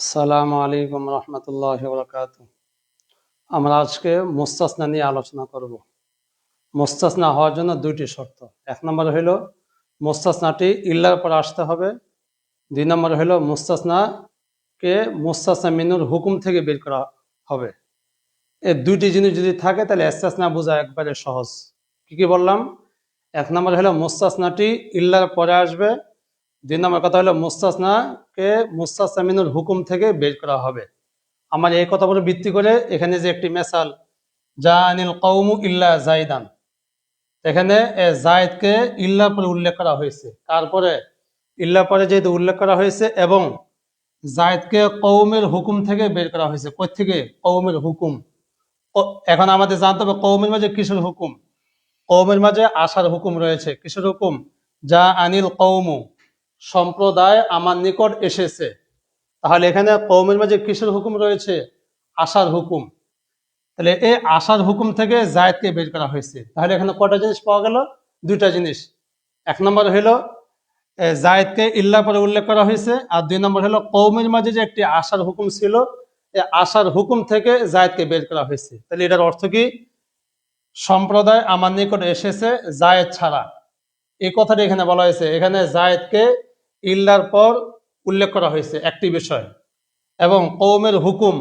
আসসালামু আলাইকুম রহমতুল্লাহ বরকাত আমরা আজকে মুস্তাসনা নিয়ে আলোচনা করব। মুস্তাসনা হওয়ার জন্য দুইটি শর্ত। এক নম্বর হইল, মুস্তাসনাটি ইল্লার পর আসতে হবে। দুই নম্বর হইল, মুস্তাসনাকে মুস্তাসনা মিনুর হুকুম থেকে বের করা হবে। এই দুইটি জিনিস যদি থাকে, তাহলে এস্তাসনা বোঝা একবারে সহজ। কি কি বললাম? এক নম্বর হলো মুস্তাসনাটি ইল্লার পরে আসবে। দুই নম্বর কথা হলো, মুস্তাসনাকে মুস্তাসমিনুর হুকুম থেকে বের করা হবে। আমার এই কথা বলে ভিত্তি করে এখানে যে একটি মেসাল, জানিল কৌমু ইল্লা জাইদান এখানে জায়দকে ইল্লার পরে উল্লেখ করা হয়েছে। তারপরে ইল্লার পরে যেহেতু উল্লেখ করা হয়েছে এবং জায়দকে কৌমের হুকুম থেকে বের করা হয়েছে। থেকে কৌমের হুকুম। এখন আমাদের জানতে হবে কৌমের মাঝে কিশোর হুকুম? কৌমের মাঝে আসার হুকুম রয়েছে। কিশোর হুকুম? যা আনিল কৌমু সম্প্রদায় আমার নিকট এসেছে। তাহলে এখানে কৌমের মাঝে কিসের হুকুম রয়েছে? আসার হুকুম। তাহলে এই আসার হুকুম থেকে জায়দকে বের করা হয়েছে। তাহলে এখানে কটা জিনিস পাওয়া গেল? দুইটা জিনিস। এক নম্বর এ, জায়দকে ইল্লা পরে উল্লেখ করা হয়েছে। আর দুই নম্বর হলো কৌমের মাঝে যে একটি আসার হুকুম ছিল এই আসার হুকুম থেকে জায়দকে বের করা হয়েছে। তাহলে এটার অর্থ কি? সম্প্রদায় আমার নিকট এসেছে জায়েদ ছাড়া। এই কথাটা এখানে বলা হয়েছে। এখানে জায়েদকে ইল্লার পর উল্লেখ করা হয়েছে একটি বিষয়, এবং কৌমের হুকুম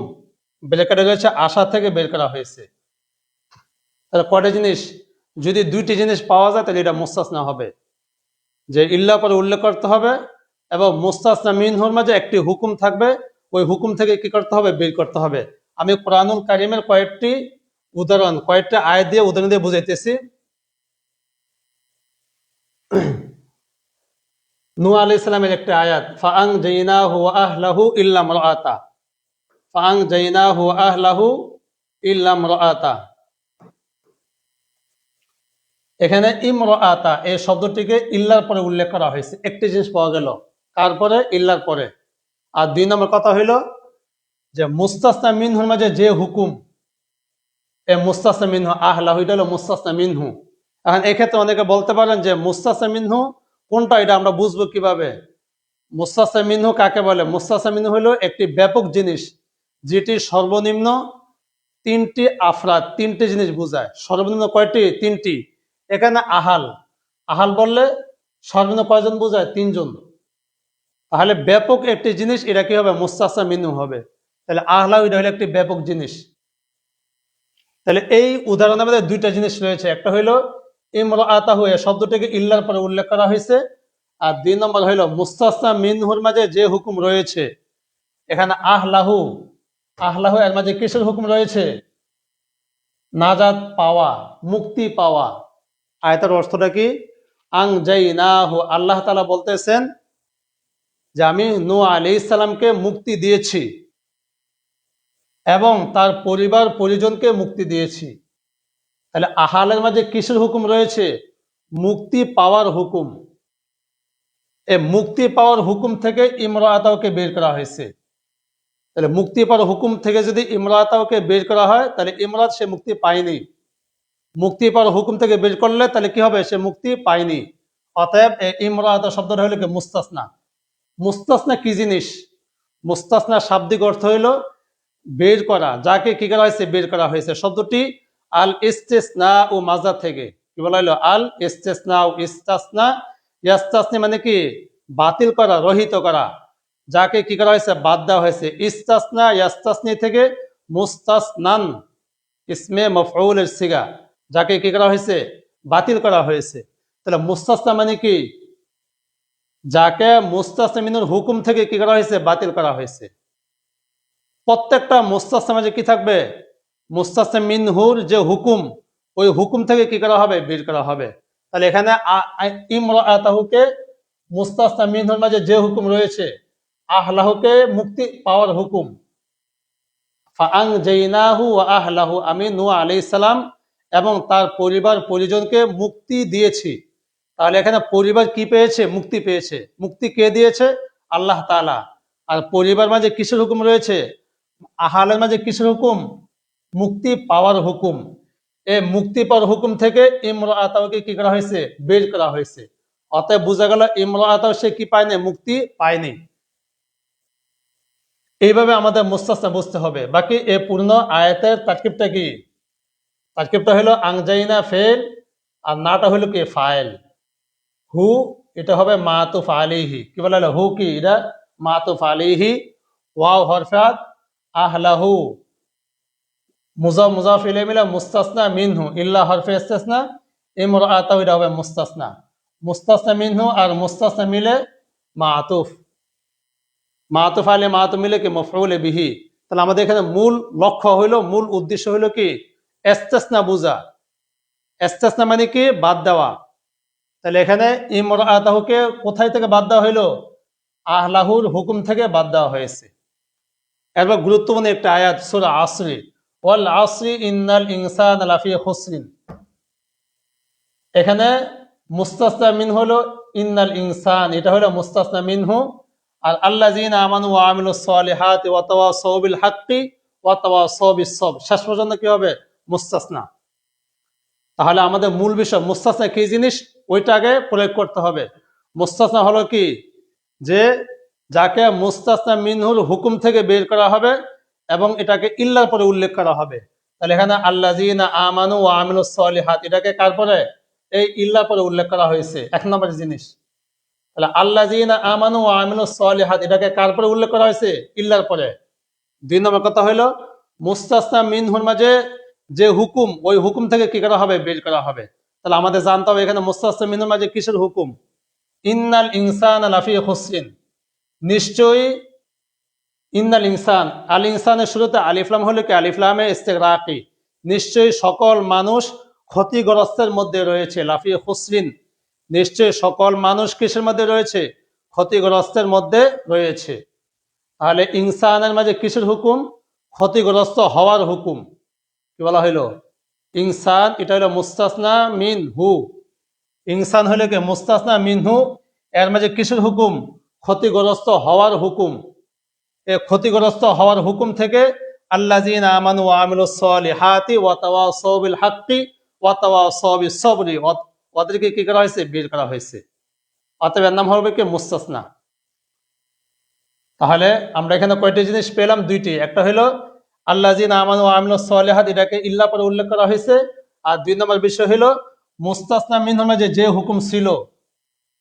ব্রেকেটে রয়েছে আশা থেকে বের করা হয়েছে। তাহলে কটা জিনিস? যদি দুইটি জিনিস পাওয়া যায়, তাহলে এটা মুস্তাসনা হবে। যে ইল্লা পরে উল্লেখ করতে হবে, এবং মুস্তাসনা মিনহুর মাঝে একটি হুকুম থাকবে, ওই হুকুম থেকে কি করতে হবে? বের করতে হবে। আমি কোরআনুল কারিমের কয়েকটি উদাহরণ, কয়েকটি আয় দিয়ে উদাহরণ দিয়ে বুঝাইতেছি। নূহ আলাইহিস সালামের একটি আয়াত ফাআং জাইনাহু ওয়া আহলাহু ইল্লা ইমরাআতা ফাআং জাইনাহু ওয়া আহলাহু ইল্লা ইমরাআতা এখানে ইমরাআতা, এই শব্দটিকে ইল্লার পরে উল্লেখ করা হয়েছে। একটি জিনিস পাওয়া গেল, তারপরে ইল্লার পরে। আর দুই নম্বর কথা হইল যে, মুস্তাসনা মিনহুর মাঝে যে হুকুম, এ মুস্তাসনা মিনহু, আহলাহু, এটা হলো মুস্তাসনা মিনহু। এখন এক্ষেত্রে অনেকে বলতে পারেন যে, মুস্তাসনা মিনহু কোনটা এটা আমরা বুঝব কীভাবে? মুস্তাসা মিনহু কাকে বলে? মুস্তাসা মিনহু হলো একটি ব্যাপক জিনিস, যেটি সর্বনিম্ন তিনটি আফরাত তিনটি জিনিস বোঝায়। সর্বনিম্ন কয়টি? তিনটি। এখানে আহাল। আহাল বললে সর্বনিম্ন কয়জন বোঝায়? তিনজন। তাহলে ব্যাপক একটি জিনিস, এটা কি হবে? মুস্তাসা মিনহু হবে। তাহলে আহলা এটা হলো একটি ব্যাপক জিনিস। তাহলে এই উদাহরণের মধ্যে দুইটা জিনিস রয়েছে। একটা হইল ইমর আতাহু এ শব্দটিকে ইল্লার পরে উল্লেখ করা হয়েছে। আর দুই নম্বর হইল মুস্তাসনা মিনহুর মাঝে যে হুকুম রয়েছে, এখানে আহলাহু আহলাহু এর মাঝে কিসের হুকুম রয়েছে? নাজাত পাওয়া, মুক্তি পাওয়া। আয়তার অর্থটা কি? আং যাই না হু আল্লাহ তালা বলতেছেন যে আমি নু আলি ইসলামকে মুক্তি দিয়েছি এবং তার পরিবার পরিজনকে মুক্তি দিয়েছি। তাহলে আহালের মাঝে কিসের হুকুম রয়েছে? মুক্তি পাওয়ার হুকুম। এ মুক্তি পাওয়ার হুকুম থেকে ইমরাতাওকে বের করা হয়েছে। তাহলে মুক্তি পাওয়ার হুকুম থেকে যদি ইমরাতাওকে বের করা হয়, তাহলে ইমরাত সে মুক্তি পায়নি। মুক্তি পাওয়ার হুকুম থেকে বের করলে তাহলে কি হবে? সে মুক্তি পায়নি। অতএব এই ইমরাত শব্দটা হলো কি? মুস্তাসনা। মুস্তাসনা কি জিনিস? মুস্তাসনা শাব্দিক অর্থ হইল বের করা। যাকে কি করা হয়েছে? বের করা হয়েছে। শব্দটি আল ইস্তেসনা ও মাজা থেকে। কি বলা হলো? আল ইস্তেসনা ও ইস্তাসনা। ইয়াস্তাসনি মানে কি? বাতিল করা, রহিত করা। যাকে কি করা হয়েছে? বাদ দেওয়া হয়েছে। ইস্তাসনা, ইয়াস্তাসনি থেকে মুস্তাসনান, ইসমে মফউলের সিগা। যাকে কি করা হয়েছে? বাতিল করা হয়েছে। তাহলে মুস্তাসনা মানে কি? যাকে মুস্তাসমিনুর হুকুম থেকে কি করা হয়েছে? বাতিল করা হয়েছে। প্রত্যেকটা মুস্তাসনা মাঝে কি থাকবে? মুস্তাসনা মিনহুর যে হুকুম, ওই হুকুম থেকে কি করা হবে? বের করা হবে। তাহলে এখানে ইমরাতাহুকে মুস্তাসনা মিনহুর মাঝে যে হুকুম রয়েছে, আহলাহুকে মুক্তি পাওয়ার হুকুম। আহলাহু আমি নূহ আলাইহিস সালাম, এবং তার পরিবার পরিজনকে মুক্তি দিয়েছি। তাহলে এখানে পরিবার কি পেয়েছে? মুক্তি পেয়েছে। মুক্তি কে দিয়েছে? আল্লাহ তাআলা। আর পরিবার মাঝে কিসের হুকুম রয়েছে? আহালের মাঝে কিসের হুকুম? মুক্তি পাওয়ার হুকুম। এ মুক্তি পাওয়ার হুকুম থেকে ইমরাতাওকে কি করা হয়েছে? বের করা হয়েছে। অতএব বোঝা গেল ইমরাতাও সে কি পায়নি? মুক্তি পায়নি। এইভাবে আমাদের মুস্তাসনা বুঝতে হবে। বাকি এই পূর্ণ আয়াতের তারকিবটা কি? তারকিবটা হলো আংজাইনা ফেল, আর নাটা হলো কি? ফাইল। হু, এটা হবে মাতুফ ফালিহি কি বলা হু কি? এটা মাতুফ ফালিহি ওয়াও হরফাত আহলাহু। মুজা মুজাফ ইলে মিলে মুস্তাসনা মিনহু, ইল্লা হরফে ইস্তেসনা ইমরাতাহু এটা হবে মুস্তাসনা। মুস্তাসনা মিনহু আর মুস্তাসনা মিলে মাতুফ। মাতুফ আলে মাতুফ মিলে কি? মফউল বিহি। তাহলে আমাদের এখানে মূল লক্ষ্য হইল, মূল উদ্দেশ্য হইল কি? এস্তেসনা বুঝা এস্তেসনা মানে কি? বাদ দেওয়া। তাহলে এখানে ইমরাতাহুকে কোথায় থেকে বাদ দেওয়া হইল? আহলাহুর হুকুম থেকে বাদ দেওয়া হয়েছে। এরপর গুরুত্বপূর্ণ একটা আয়াত, সূরা আসরি। ইনসান লাফি খুসরিন। এখানে মুস্তাসনা মিন হলো ইন্নাল ইনসান, এটা হলো মুস্তাসনা মিনহু। আর আল্লাযিন আমানু ওয়া আমিলুস সালিহাতি ওয়া তাওয়াসাউ বিল হাক্কি ওয়া তাওয়াসাউ বিস সবর। শেষ পর্যন্ত কি হবে? মুস্তাসনা। তাহলে আমাদের মূল বিষয়, মুস্তাসনা কি জিনিস? ওইটা আগে প্রয়োগ করতে হবে। মুস্তাসনা হলো কি? যে যাকে মুস্তাসনা মিনহুল হুকুম থেকে বের করা হবে এবং এটাকে ইল্লার পরে উল্লেখ করা হবে। তাহলে এখানে আল্লাযিনা আমানু ওয়া আমিলুস সালিহাত, এটাকে কার পরে? এই ইল্লার পরে উল্লেখ করা হয়েছে। এক নম্বর জিনিস। তাহলে আল্লাযিনা আমানু ওয়া আমিলুস সালিহাত, এটাকে কার পরে উল্লেখ করা হয়েছে? ইল্লার পরে। দুই নম্বর কথা হলো মুস্তাসনা মিনহুর মাঝে যে হুকুম, ওই হুকুম থেকে কি করা হবে? বের করা হবে। তাহলে আমাদের জানতে হবে এখানে মুস্তাসনা মিনহুর মাঝে কিসের হুকুম? ইন্নাল ইনসান লাফি খুসরিন। নিশ্চয়ই ইন্নাল ইনসান, আল ইনসানের শুরুতে আলিফলাম হলো কি? আলিফলামে ইস্তেগরাকি। নিশ্চয়ই সকল মানুষ ক্ষতিগ্রস্তের মধ্যে রয়েছে। লাফি হুসরিন নিশ্চয়ই সকল মানুষ কিসের মধ্যে রয়েছে? ক্ষতিগ্রস্তের মধ্যে রয়েছে। তাহলে ইনসানের মাঝে কিসের হুকুম? ক্ষতিগ্রস্ত হওয়ার হুকুম। কি বলা হইল? ইনসান, এটা হলো মুস্তাসনা মিন হু। ইনসান হলে কি? মুস্তাসনা মিনহু এর মাঝে কিসের হুকুম? ক্ষতিগ্রস্ত হওয়ার হুকুম। ক্ষতিগ্রস্ত হওয়ার হুকুম থেকে আল্লাযিন আমানু ওয়া আমিলুস সালিহাতি ওয়া তাওয়াসাউ বিল হাক্কি ওয়া তাওয়াসাউ বিস সবরি ওদেরকে কি করা হয়েছে? বের করা হয়েছে। অতএব এর নাম হবে কি? মুস্তাসনা। তাহলে আমরা এখানে কয়টি জিনিস পেলাম? দুইটি। একটা হলো আল্লাযিন আমানু ওয়া আমিলুস সালিহাত, এটাকে ইল্লা পরে উল্লেখ করা হয়েছে। আর দুই নম্বর বিষয় হলো মুস্তাসনা মিনহুর মাঝে যে হুকুম ছিল,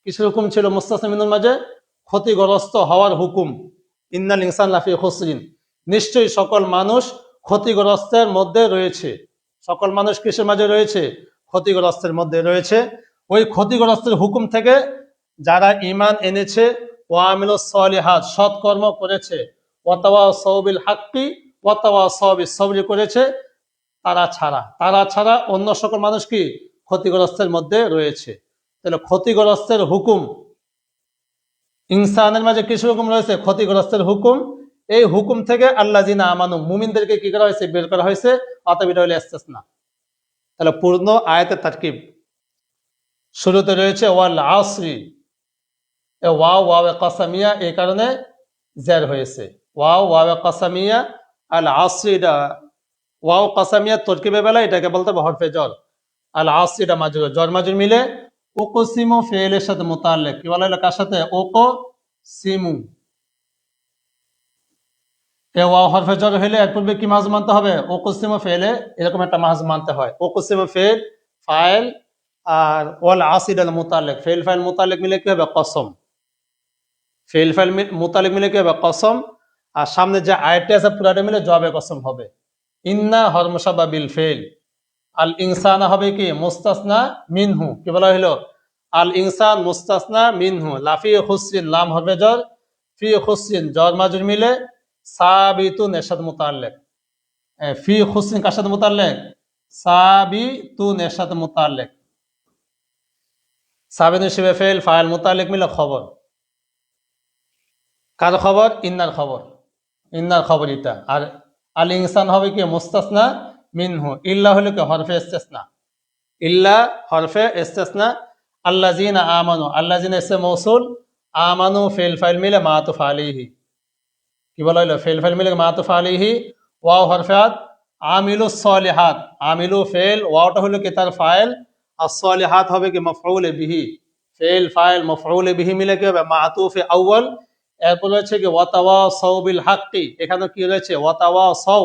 কিসের হুকুম ছিল? মুস্তাসনা মিনহুর মাঝে ক্ষতিগ্রস্ত হওয়ার হুকুম। ইন্নাল ইনসান লাফি খুসরিন। নিশ্চয়ই সকল মানুষ ক্ষতিগ্রস্তের মধ্যে রয়েছে। সকল মানুষ কিসের মাঝে রয়েছে? ক্ষতিগ্রস্তের মধ্যে রয়েছে। ওই ক্ষতিগ্রস্তের হুকুম থেকে যারা ইমান এনেছে ও ওয়ামিল সলিহাত, সৎকর্ম করেছে ওয়াতাওয়া সৌবিল হাক্কি ওয়াতাওয়া সবিল সবরি করেছে, তারা ছাড়া। তারা ছাড়া অন্য সকল মানুষ কি? ক্ষতিগ্রস্তের মধ্যে রয়েছে। তাহলে ক্ষতিগ্রস্তের হুকুম ইনসানের মাঝে কিছু হুকুম রয়েছে, ক্ষতিগ্রস্তের হুকুম। এই হুকুম থেকে আল্লাহ জিনা আমানু মুমিনদেরকে কি করা হয়েছে? বের করা হয়েছে। অতএব এটা হলে না তাহলে পূর্ণ আয়াতের তারকিব। শুরুতে রয়েছে, ওয়াল আসরি। এ ওয়াও ওয়াও কাসামিয়া, এই কারণে জের হয়েছে। ওয়াও ওয়াও কাসামিয়া, আল আসরি এটা, ওয়াও কাসামিয়া তরকিবে বেলা এটাকে বলতে হবে হরফে জ্বর আল আসরি এটা মাজুর জ্বর মাজুর মিলে ওকো সিমু ফেলের সাথে মোতাল্লেক কি বলা হলো কার সাথে? ওকো সিমু এ ওয়াও হরফে জ্বর হইলে এক পূর্বে কি মাজ মানতে হবে? ওকো সিমু ফেলে এরকম একটা মাজ মানতে হয়। ওকো সিমু ফেল ফাইল আর ওয়াল আসিদ আল মোতালেক। ফেল ফাইল, মোতালেক মিলে কি হবে? কসম। ফেল ফাইল মোতালেক মিলে কি হবে? কসম। আর সামনে যে আয়টি আছে পুরাটা মিলে জবে কসম হবে। ইন্না হরমসাবা বিল ফেল আল ইনসানা হবে কি? মুস্তাসনা মিনহু। কি বলা হইল? আল ইনসান মুস্তাসনা মিনহু। লাফি খুসরিন লাম হবে জ্বর, ফি খুসরিন জ্বর মাজুর মিলে সাবিতুন এরশাদ মুতাল্লেক। ফি খুসরিন কার মুতাল্লেক? সাবিতুন এরশাদ মুতাল্লেক। সাবিতুন শিবে ফেল ফাইল মুতাল্লেক মিলে খবর। কার খবর? ইন্নার খবর। ইন্নার খবর এটা। আর আল ইনসান হবে কি? মুস্তাসনা মিনহু। ইল্লা হলো কি? হরফে ইস্তেসনা। ইল্লা হরফে ইস্তেসনা। আল্লাযিনা আমানু। আল্লাযিনা ইসে মৌসুল। আমানু ফেল ফাইল মিলে মাতুফ আলাইহি কি বলা হলো? ফেল ফাইল মিলে মাতুফ আলাইহি ওয়াও হরফাত আমিলু সলিহাত। আমিলু ফেল। ওয়াওটা হলো কি? তার ফাইল। আর সলিহাত হবে কি? মফউল বিহি। ফেল ফাইল মফউল বিহি মিলে কি হবে? মাতুফ আউয়াল। এরপর রয়েছে কি? ওয়াতাওয়া সৌ বিল হাক্কি। এখানে কি রয়েছে? ওয়াতাওয়া সৌ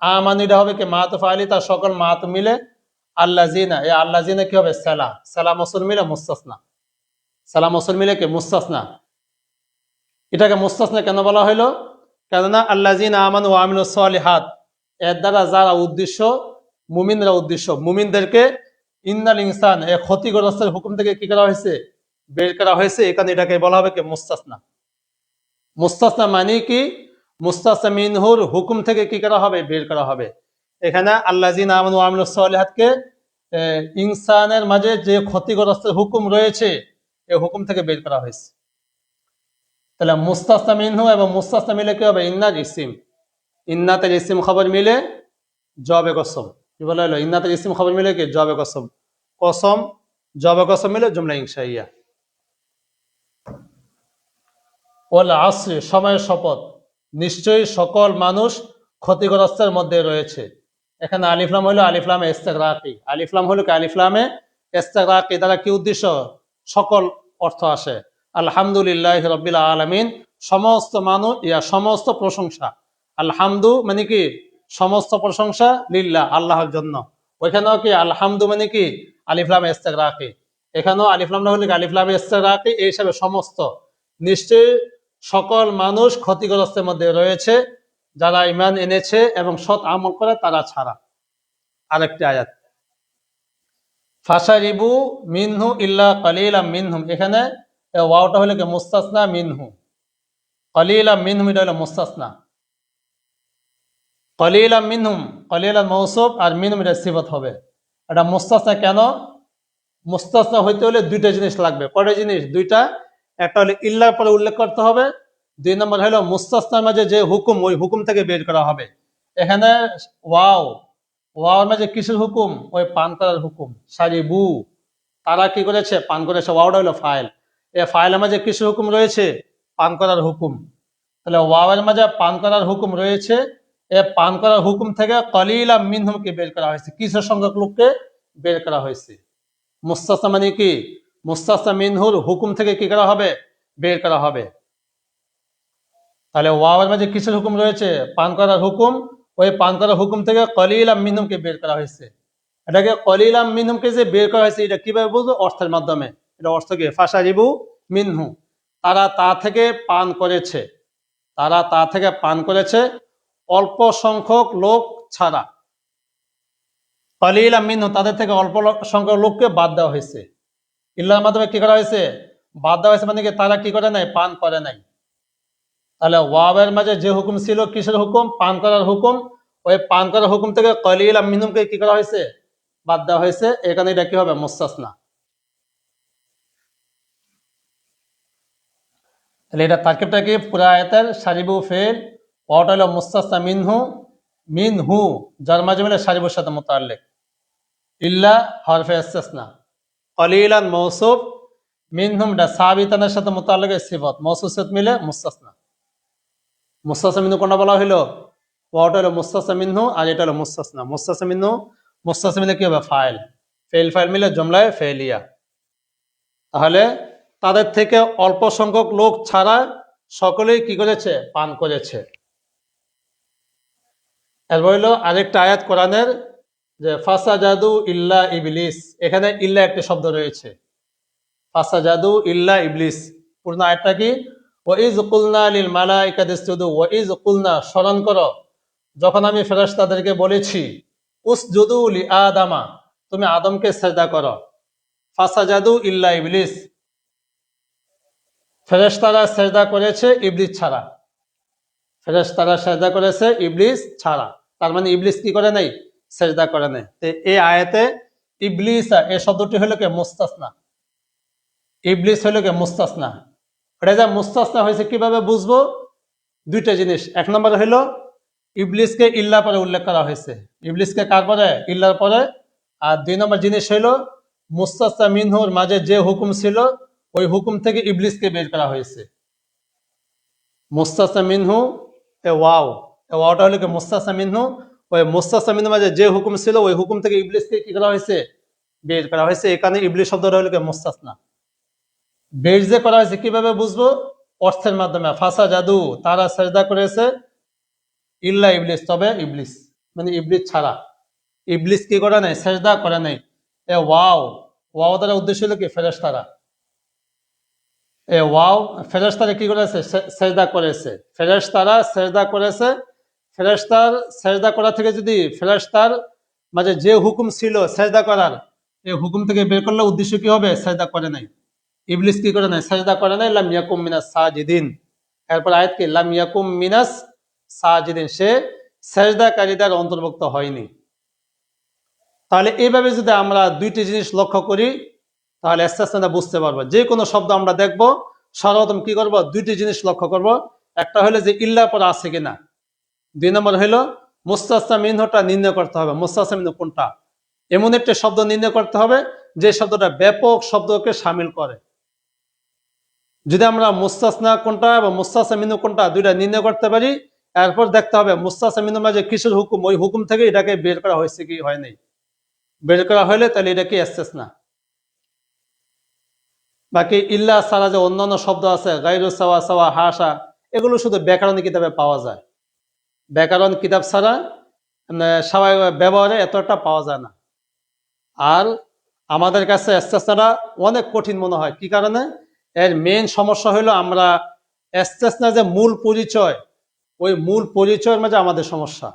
আমানিটা হবে কি মাতুফ আলী তার সকল মাত মিলে আল্লাহ জিনা এ আল্লাহ জিনা কি হবে? সালা। সালাম মসুর মিলে মুস্তাসনা। সালাম মসুর মিলে কি? মুস্তাসনা। এটাকে মুস্তাসনা কেন বলা হইল? কেননা আল্লাহ জিনা আমান ও আমিন সালিহাত, এর দ্বারা যারা উদ্দেশ্য, মুমিনরা উদ্দেশ্য। মুমিনদেরকে ইন্নাল ইনসান, এ ক্ষতিগ্রস্তের হুকুম থেকে কি করা হয়েছে? বের করা হয়েছে। এখানে এটাকে বলা হবে কি মুস্তাসনা। মুস্তাসনা মানে কি? মুস্তাসনা মিনহুর হুকুম থেকে কি করা হবে? বের করা হবে। এখানে আল্লাহ আহমদ আমিনুল ইনসানের মাঝে যে ক্ষতিগ্রস্ত হুকুম রয়েছে এই হুকুম থেকে বের করা হয়েছে। তাহলে মুস্তাসনা মিনহু এবং মুস্তাসনা মিলে কি হবে? Inner eSIM. ইন্নাতের ইসিম খবর মিলে জবে কসম। কি বলা হলো? ইন্নাতের ইসিম খবর মিলে কি? জবে কসম। কসম জবে কসম মিলে জুমলা ইনশাইয়া। ওল আসরে, সময়ের শপথ। নিশ্চয়ই সকল মানুষ ক্ষতিগ্রস্তের মধ্যে রয়েছে। এখানে আলিফলাম হলো আলিফলামে ইস্তেকরাকি আলিফলাম হলো আলিফলামে ইস্তেকরাকি দ্বারা কি উদ্দেশ্য? সকল অর্থ আসে। আলহামদুলিল্লাহ রবিল আলমিন, সমস্ত মানুষ, ইয়া, সমস্ত প্রশংসা। আলহামদু মানে কি? সমস্ত প্রশংসা লিল্লাহ, আল্লাহর জন্য। ওইখানেও কি? আলহামদু মানে কি? আলিফলাম ইস্তেকরাকি এখানেও আলিফলাম হলো আলিফলাম ইস্তেকরাকি এই হিসাবে সমস্ত। নিশ্চয়ই সকল মানুষ ক্ষতিগ্রস্তের মধ্যে রয়েছে, যারা ইমান এনেছে এবং সৎ আমল করে তারা ছাড়া। আরেকটি আয়াত। ফাসারিবু মিনহু ইল্লা কালিলা মিনহুম। এখানে ওয়াওটা হলো কি? মুস্তাসনা মিনহু। কালিলা মিনহুম, এটা হলো মুস্তাসনা। কলিলা মিনহুম কলিলা মৌসুফ আর মিনহুম এটা সিফত হবে। এটা মুস্তাসনা কেন? মুস্তাসনা হইতে হলে দুইটা জিনিস লাগবে। কটা জিনিস? দুইটা একটা হলে ইল্লার পরে উল্লেখ করতে হবে। দুই নম্বর হলো মুস্তাসনার মাঝে যে হুকুম, ওই হুকুম থেকে বের করা হবে। এখানে ওয়াও, ওয়াওর মাঝে কিসের হুকুম? ওই পান করার হুকুম। সারি বু তারা কি করেছে? পান করেছে। ওয়াওটা হলো ফাইল। এ ফাইলের মাঝে কিসের হুকুম রয়েছে? পান করার হুকুম। তাহলে ওয়াওয়ের মাঝে পান করার হুকুম রয়েছে। এ পান করার হুকুম থেকে কলিলা মিনহুমকে বের করা হয়েছে। কিসের সংখ্যক লোককে বের করা হয়েছে? মুস্তাসা মানে কি? মুস্তাসা মিনহুর হুকুম থেকে কি করা হবে? বের করা হবে। তাহলে ওয়াওয়ের মাঝে কিসের হুকুম রয়েছে? পান করার হুকুম। ওই পান করার হুকুম থেকে কলিলাম মিনহুমকে বের করা হয়েছে। এটাকে কলিলাম মিনহুমকে যে বের করা হয়েছে, এটা কীভাবে বুঝব? অর্থের মাধ্যমে। এটা অর্থ কি? ফাঁসারিবু মিনহু। তারা তা থেকে পান করেছে। তারা তা থেকে পান করেছে অল্প সংখ্যক লোক ছাড়া। কলিলাম মিনহু তাদের থেকে অল্প সংখ্যক লোককে বাদ দেওয়া হয়েছে। ইল্লার মাধ্যমে কি করা হয়েছে? বাদ দেওয়া হয়েছে মানে কি তারা কি করে নাই? পান করে নাই। তাহলে ওয়াবের মাঝে যে হুকুম ছিল, কিসের হুকুম? পান করার হুকুম। ওই পান করার হুকুম থেকে কলিল মিনুমকে কি করা হয়েছে? বাদ দেওয়া হয়েছে। এখানে এটা কি হবে? মুস্তাসনা। তাহলে এটা তারকিবটা কি? পুরা আয়াতের সারিবু ফেল। ওয়াটা হলো মুস্তাসনা মিনহু। মিনহু, যার মাঝে মিলে সারিবুর সাথে মোতাল্লেক। ইল্লা হরফে ইস্তেসনা। কলিলান মৌসুফ মিনহুম ডা সাবিতানের সাথে মোতাল্লেক সিফত মৌসুফ মিলে মুস্তাসনা মুস্তাসা মিনহু কোনটা বলা হইল ওটা হলো মুস্তাসা মিনহু আর এটা হলো মুস্তাসনা মুস্তাসা মিনহু মুস্তাসা মিলে কি হবে ফাইল ফেল ফাইল মিলে জমলায় ফেলিয়া তাহলে তাদের থেকে অল্প সংখ্যক লোক ছাড়া সকলেই কি করেছে? পান করেছে। এরপর হইল আরেকটা আয়াত কোরআনের যে ফাসা জাদু ইল্লা ইবলিস। এখানে ইল্লা একটি শব্দ রয়েছে। ফাসা জাদু ইল্লা ইবলিস। পূর্ণ আয়াতটা কি? ওয়াইজ কুলনা লিল মালাইকা দিসজুদু। ওয়াইজ কুলনা, স্মরণ করো, যখন আমি ফেরেশতাদেরকে বলেছি, উসজুদু লি আদামা, তুমি আদমকে সেজদা করো। ফাসাজাদু ইল্লা ইবলিস। ফেরেশতারা সেজদা করেছে ইবলিস ছাড়া। ফেরেশতারা সেজদা করেছে ইবলিস ছাড়া। তার মানে ইবলিস কি করে নাই? সেজদা করে তো এই আয়াতে ইবলিসা এই শব্দটি হলো কি? মুস্তাসনা। ইবলিস হলো কি? মুস্তাসনা। এটা যা মুস্তাসনা হয়েছে কীভাবে বুঝব? দুইটা জিনিস। এক নম্বর হলো ইবলিসকে ইল্লা পরে উল্লেখ করা হয়েছে। ইবলিসকে কার পরে? ইল্লার পরে। আর দুই নম্বর জিনিস হলো মুস্তাসা মিনহুর মাঝে যে হুকুম ছিল, ওই হুকুম থেকে ইবলিসকে বের করা হয়েছে। মুস্তাসা মিনহু, এ ওয়াও। এ ওয়াওটা হলো কি? মুস্তাসা মিনহু ওই মুস্তাসা মিনহু মাঝে যে হুকুম ছিল, ওই হুকুম থেকে ইবলিসকে কি করা হয়েছে? বের করা হয়েছে। এখানে ইবলিস শব্দটা হলো কি মুস্তাসনা। বের যে করা হয়েছে, কীভাবে বুঝব? অর্থের মাধ্যমে। ফাঁসা জাদু, তারা সেজদা করেছে। ইল্লা ইবলিস, তবে ইবলিস। মানে ইবলিস ছাড়া। ইবলিস কি করে নাই? সেজদা করে নাই। এ ওয়াও। ওয়াও দ্বারা উদ্দেশ্য হলো কি? ফেরেশতারা। এ ওয়াও। ফেরেশতারা কি করেছে? সেজদা করেছে। ফেরেশতারা সেজদা করেছে। ফেরেশতার সেজদা করা থেকে যদি ফেরেশতার মাঝে যে হুকুম ছিল সেজদা করার, এই হুকুম থেকে বের করলে উদ্দেশ্য কি হবে? সেজদা করে নাই। ইবলিস কি করে নাই? সেজদা করে নাই। লাম ইয়াকুম মিনাস সাজিদিন। এরপর আয়াত কি? লাম ইয়াকুম মিনাস সাজিদিন। সে সেজদাকারীদের অন্তর্ভুক্ত হয়নি। তাহলে এইভাবে যদি আমরা দুইটি জিনিস লক্ষ্য করি, তাহলে আস্তে আস্তে বুঝতে পারব। যে কোনো শব্দ আমরা দেখব, সর্বপ্রথম কি করব? দুইটি জিনিস লক্ষ্য করব। একটা হলো যে ইল্লার পর আছে কিনা। দুই নম্বর হলো মুস্তাসা মিনহটা নির্ণয় করতে হবে। মুস্তাসা মিনহ কোনটা? এমন একটা শব্দ নির্ণয় করতে হবে, যে শব্দটা ব্যাপক শব্দকে সামিল করে। যদি আমরা মুস্তাসনা কোনটা এবং মুস্তাসা মিনু কোনটা দুইটা নির্ণয় করতে পারি, এরপর দেখতে হবে মুস্তাসা মিনু মাঝে কিসের হুকুম? ওই হুকুম থেকে এটাকে বের করা হয়েছে কি হয় নাই? বের করা হলে তাহলে এটা কি এসেস না বাকি ইল্লা সারা যে অন্যান্য শব্দ আছে গাইরু সাওয়া সাওয়া হাসা, এগুলো শুধু ব্যাকরণ কিতাবে পাওয়া যায়। ব্যাকরণ কিতাব ছাড়া স্বাভাবিক ব্যবহারে এতটা পাওয়া যায় না। আর আমাদের কাছে এস্তেসনাটা অনেক কঠিন মনে হয়। কি কারণে? এর মেন সমস্যা হলো আমরা এস্তেসনা যে মূল পরিচয়, ওই মূল পরিচয়ের মাঝে আমাদের সমস্যা।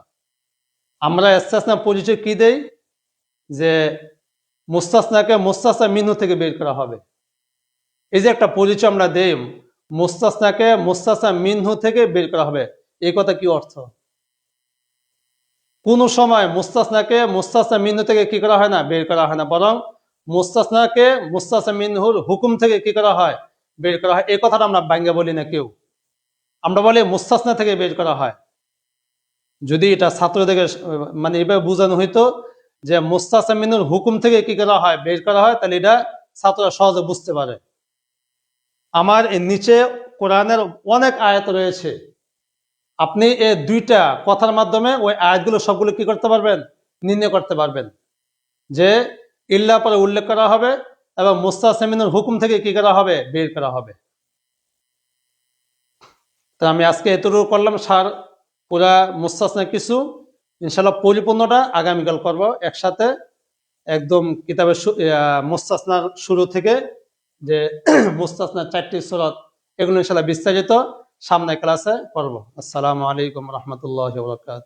আমরা এস্তেসনা পরিচয় কি দেই? যে মুস্তাসনাকে মুস্তাসা মিনু থেকে বের করা হবে। এই যে একটা পরিচয় আমরা দেই, মুস্তাসনাকে মুস্তাসা মিনহু থেকে বের করা হবে। এই কথা কি অর্থ? কোন সময় মুস্তাসনাকে মুস্তাসনা মিনহু থেকে কি করা হয় না? বের করা হয় না। বরং মুস্তাসনাকে মুস্তাসা মিনহুর হুকুম থেকে কি করা হয়? বের করা হয়। এই কথাটা আমরা বাঙ্গা বলি না কেউ। আমরা বলি মুস্তাসনা থেকে বের করা হয়। যদি এটা ছাত্রদেরকে মানে এভাবে বোঝানো হইতো যে মুস্তাসা মিনহুর হুকুম থেকে কি করা হয়, বের করা হয়, তাহলে এটা ছাত্ররা সহজে বুঝতে পারে। আমার এর নিচে কোরআনের অনেক আয়াত রয়েছে। আপনি এই দুইটা কথার মাধ্যমে ওই আয়াতগুলো সবগুলো কি করতে পারবেন? নির্ণয় করতে পারবেন। যে ইল্লা পরে উল্লেখ করা হবে এবং মুস্তাসমিনের হুকুম থেকে কি করা হবে? বের করা হবে। তো আমি আজকে এতটুকু করলাম। সার পুরা মুস্তাসনা কিছু। ইনশাল্লাহ পরিপূর্ণটা আগামীকাল করব একসাথে। একদম কিতাবের মুস্তাসনার শুরু থেকে যে মুস্তাসনার চারটি সুরত, এগুলো ইনশাল্লাহ বিস্তারিত। সামনে ক্লাসে করব আসসালামু আলাইকুম রহমতুল্লাহ বরকাত